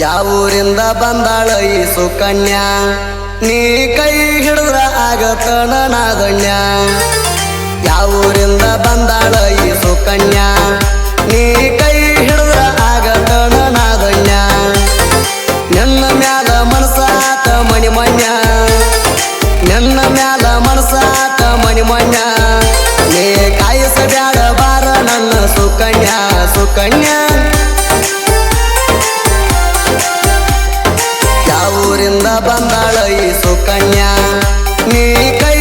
ಯಾವೂರಿಂದ ಬಂದಾಳ ಈ ಸುಕನ್ಯಾ ನೀ ಕೈ ಹಿಡಿದ್ರ ಆಗತನ ನಾಗಣ್ಯ ಯಾವೂರಿಂದ ಬಂದಾಳ ಈ ಸುಕನ್ಯಾ ನೀ ಕೈ ಹಿಡಿದ್ರ ಆಗತನ ನಾದಣ್ಯ ನನ್ನ ಮ್ಯಾಲ ಮನಸಾತ ಮಣಿ ಮಣ್ಯ ನನ್ನ ಮ್ಯಾಲ ಮನಸಾತ ಮಣಿ ಮಣ್ಯ ನೀ ಕಾಯಿಸಬ್ಯಾಡ ಬಾರ ನನ್ನ ಸುಕನ್ಯ ಸುಕನ್ಯ. ಯಾವ ಊರಿಂದ ಬಂದಾಳ ಈ ಸುಕನ್ಯ? ನೀ ಕೈ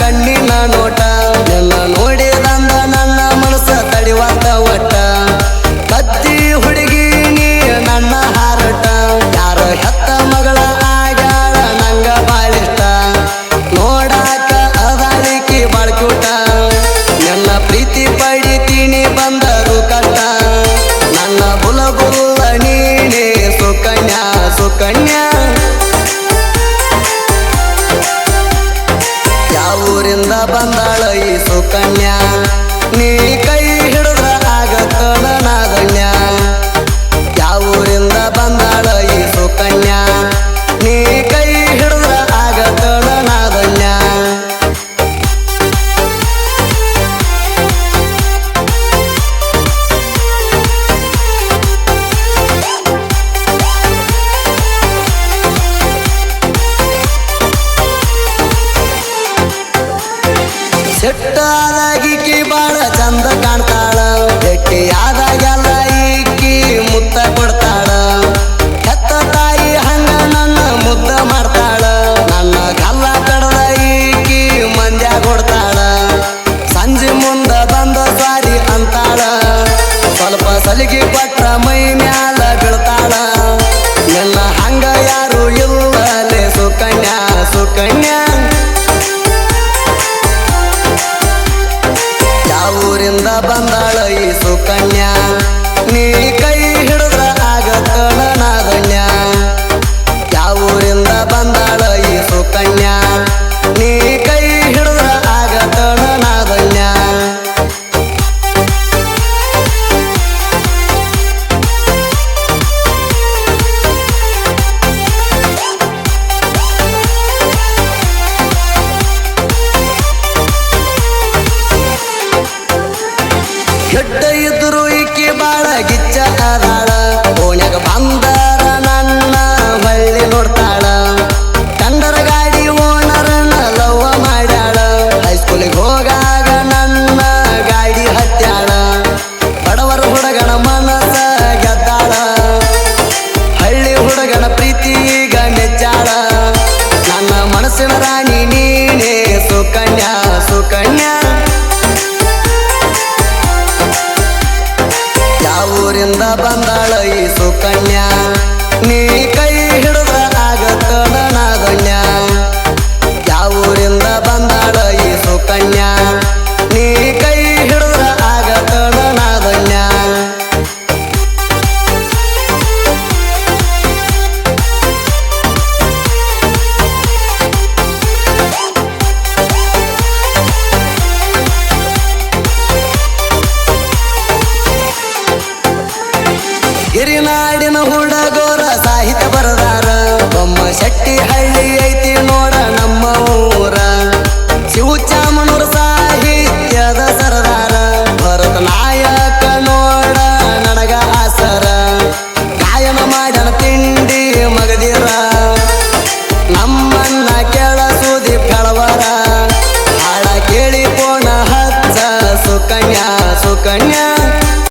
ಕಣ್ಣಿನ ನೋಟ ಎಲ್ಲ ಊರಿಂದ ಬಂದಾಳ ಈ ಸುಕನ್ಯಾ. ನೀ ಕೈ ಬಂದಳ ಈ ಸುಕನ್ಯಾ. ನೀ ಕೈ ಗಣಮನ ನಾಡಿನ ಹುಡುಗೋ